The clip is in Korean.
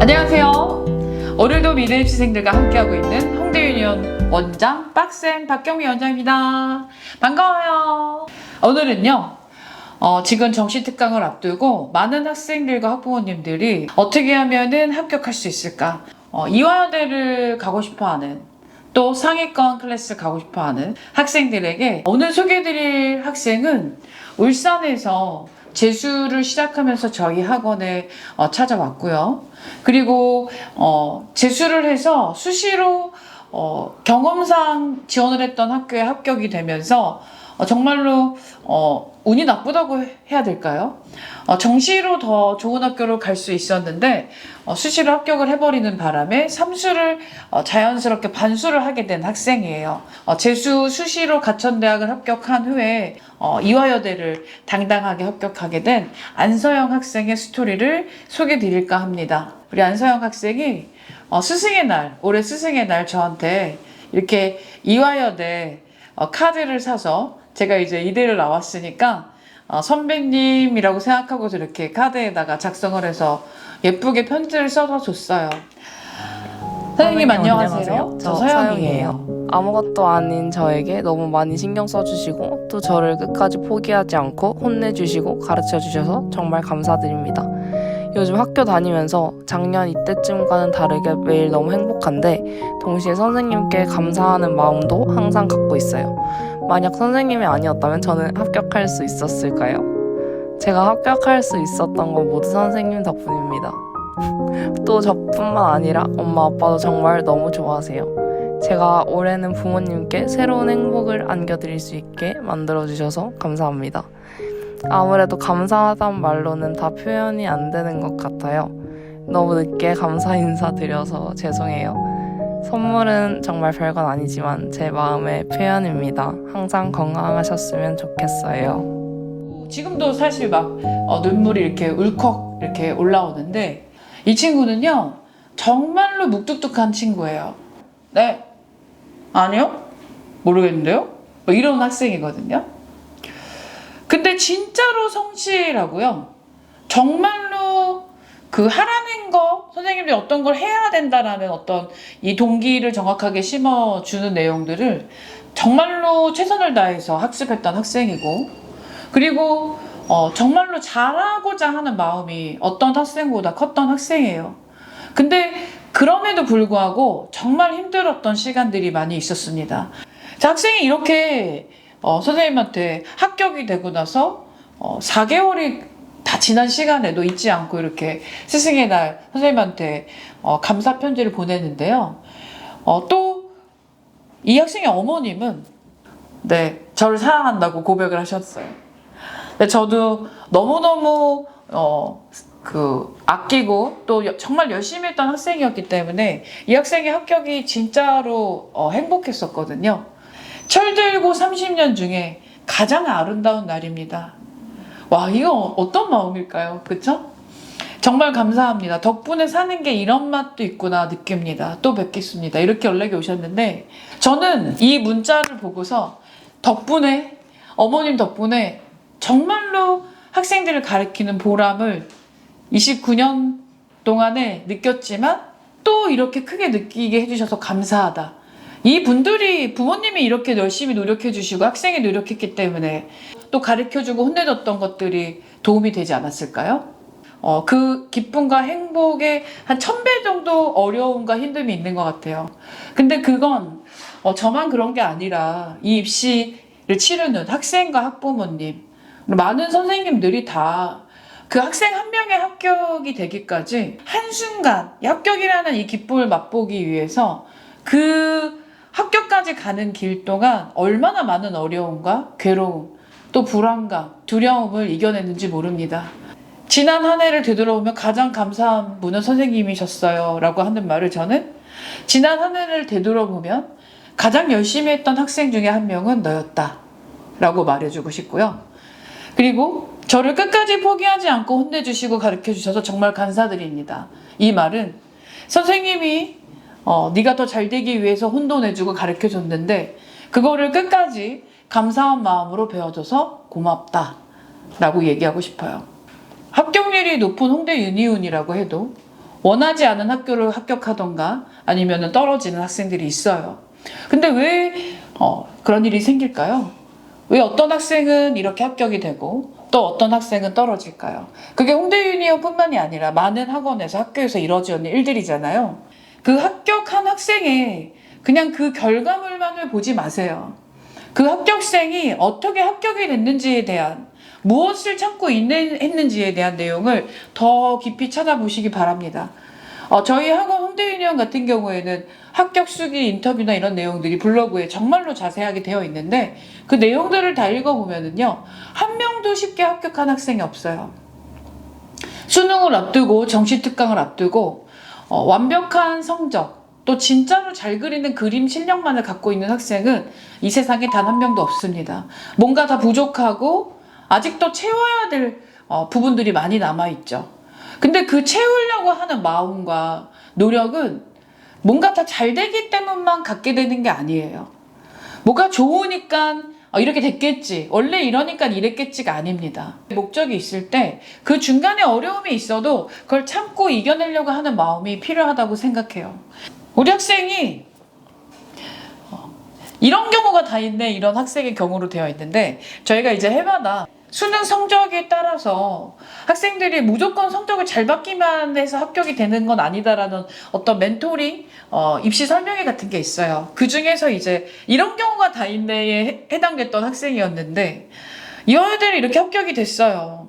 안녕하세요. 오늘도 미래 입시생들과 함께하고 있는 홍대 유니온 원장 빡센 박경미 원장입니다. 반가워요. 오늘은요. 어, 지금 정시 특강을 앞두고 많은 학생들과 학부모님들이 어떻게 하면은 합격할 수 있을까? 어, 이화여대를 가고 싶어 하는 또 상위권 클래스 가고 싶어하는 학생들에게 오늘 소개해드릴 학생은 울산에서 재수를 시작하면서 저희 학원에 어, 찾아왔고요. 그리고 어, 재수를 해서 수시로 어, 경험상 지원을 했던 학교에 합격이 되면서 어, 정말로 어, 운이 나쁘다고 해야 될까요? 어, 정시로 더 좋은 학교로 갈 수 있었는데 어, 수시로 합격을 해버리는 바람에 삼수를 어, 자연스럽게 반수를 하게 된 학생이에요. 어, 재수 수시로 가천대학을 합격한 후에 어, 이화여대를 당당하게 합격하게 된 안서영 학생의 스토리를 소개드릴까 합니다. 우리 안서영 학생이 어, 스승의 날, 올해 스승의 날 저한테 이렇게 이화여대 어, 카드를 사서 제가 이제 이대를 나왔으니까 어, 선배님이라고 생각하고서 이렇게 카드에다가 작성을 해서 예쁘게 편지를 써서 줬어요. 선생님 안녕하세요. 저 서영이에요. 아무것도 아닌 저에게 너무 많이 신경 써주시고 또 저를 끝까지 포기하지 않고 혼내주시고 가르쳐주셔서 정말 감사드립니다. 요즘 학교 다니면서 작년 이때쯤과는 다르게 매일 너무 행복한데 동시에 선생님께 감사하는 마음도 항상 갖고 있어요. 만약 선생님이 아니었다면 저는 합격할 수 있었을까요? 제가 합격할 수 있었던 건 모두 선생님 덕분입니다. 또 저뿐만 아니라 엄마 아빠도 정말 너무 좋아하세요. 제가 올해는 부모님께 새로운 행복을 안겨드릴 수 있게 만들어주셔서 감사합니다. 아무래도 감사하단 말로는 다 표현이 안 되는 것 같아요. 너무 늦게 감사 인사 드려서 죄송해요. 선물은 정말 별건 아니지만 제 마음의 표현입니다. 항상 건강하셨으면 좋겠어요. 지금도 사실 막 어, 눈물이 이렇게 울컥 이렇게 올라오는데 이 친구는요 정말로 묵뚝뚝한 친구예요. 네 아니요 모르겠는데요. 뭐 이런 학생이거든요. 근데 진짜로 성실하고요. 정말로 그 하라는 거 선생님들이 어떤 걸 해야 된다라는 어떤 이 동기를 정확하게 심어주는 내용들을 정말로 최선을 다해서 학습했던 학생이고 그리고 어, 정말로 잘하고자 하는 마음이 어떤 학생보다 컸던 학생이에요. 근데 그럼에도 불구하고 정말 힘들었던 시간들이 많이 있었습니다. 자, 학생이 이렇게 어, 선생님한테 합격이 되고 나서 어, 4개월이 다 지난 시간에도 잊지 않고 이렇게 스승의 날 선생님한테 어, 감사 편지를 보내는데요. 어, 또 이 학생의 어머님은 네 저를 사랑한다고 고백을 하셨어요. 근데 저도 너무너무 어, 그 아끼고 또 여- 정말 열심히 했던 학생이었기 때문에 이 학생의 합격이 진짜로 어, 행복했었거든요. 철들고 30년 중에 가장 아름다운 날입니다. 와, 이거 어떤 마음일까요? 그쵸? 정말 감사합니다. 덕분에 사는 게 이런 맛도 있구나 느낍니다. 또 뵙겠습니다. 이렇게 연락이 오셨는데 저는 이 문자를 보고서 덕분에 어머님 덕분에 정말로 학생들을 가르치는 보람을 29년 동안에 느꼈지만 또 이렇게 크게 느끼게 해주셔서 감사하다. 이 분들이 부모님이 이렇게 열심히 노력해 주시고 학생이 노력했기 때문에 또 가르쳐 주고 혼내줬던 것들이 도움이 되지 않았을까요? 어, 그 기쁨과 행복에 한 천 배 정도 어려움과 힘듦이 있는 것 같아요. 근데 그건 어, 저만 그런 게 아니라 이 입시를 치르는 학생과 학부모님, 많은 선생님들이 다 그 학생 한 명의 합격이 되기까지 한순간 이 합격이라는 이 기쁨을 맛보기 위해서 그 합격까지 가는 길 동안 얼마나 많은 어려움과 괴로움, 또 불안감, 두려움을 이겨냈는지 모릅니다. 지난 한 해를 되돌아보면 가장 감사한 분은 선생님이셨어요. 라고 하는 말을 저는 지난 한 해를 되돌아보면 가장 열심히 했던 학생 중에 한 명은 너였다. 라고 말해주고 싶고요. 그리고 저를 끝까지 포기하지 않고 혼내주시고 가르쳐 주셔서 정말 감사드립니다. 이 말은 선생님이 어, 네가 더 잘 되기 위해서 혼도 내주고 가르쳐 줬는데 그거를 끝까지 감사한 마음으로 배워줘서 고맙다. 라고 얘기하고 싶어요. 합격률이 높은 홍대 유니온이라고 해도 원하지 않은 학교를 합격하던가 아니면 떨어지는 학생들이 있어요. 근데 왜 어, 그런 일이 생길까요? 왜 어떤 학생은 이렇게 합격이 되고 또 어떤 학생은 떨어질까요? 그게 홍대 유니온뿐만이 아니라 많은 학원에서 학교에서 이루어지는 일들이잖아요. 그 합격한 학생의 그냥 그 결과물만을 보지 마세요. 그 합격생이 어떻게 합격이 됐는지에 대한 무엇을 참고 있는, 했는지에 대한 내용을 더 깊이 찾아보시기 바랍니다. 어, 저희 학원 홍대 유니온 같은 경우에는 합격 수기 인터뷰나 이런 내용들이 블로그에 정말로 자세하게 되어 있는데 그 내용들을 다 읽어보면은요 한 명도 쉽게 합격한 학생이 없어요. 수능을 앞두고 정시 특강을 앞두고 어, 완벽한 성적 또 진짜로 잘 그리는 그림 실력만을 갖고 있는 학생은 이 세상에 단 한 명도 없습니다. 뭔가 다 부족하고 아직도 채워야 될 어, 부분들이 많이 남아 있죠. 근데 그 채우려고 하는 마음과 노력은 뭔가 다 잘 되기 때문만 갖게 되는 게 아니에요. 뭐가 좋으니까 어, 이렇게 됐겠지. 원래 이러니까 이랬겠지가 아닙니다. 목적이 있을 때 그 중간에 어려움이 있어도 그걸 참고 이겨내려고 하는 마음이 필요하다고 생각해요. 우리 학생이 어, 이런 경우가 다 있네 이런 학생의 경우로 되어 있는데 저희가 이제 해마다 수능 성적에 따라서 학생들이 무조건 성적을 잘 받기만 해서 합격이 되는 건 아니다라는 어떤 멘토링, 어, 입시 설명회 같은 게 있어요. 그 중에서 이제 이런 경우가 다 있네에 해- 해당됐던 학생이었는데 이 아이들이 이렇게 합격이 됐어요.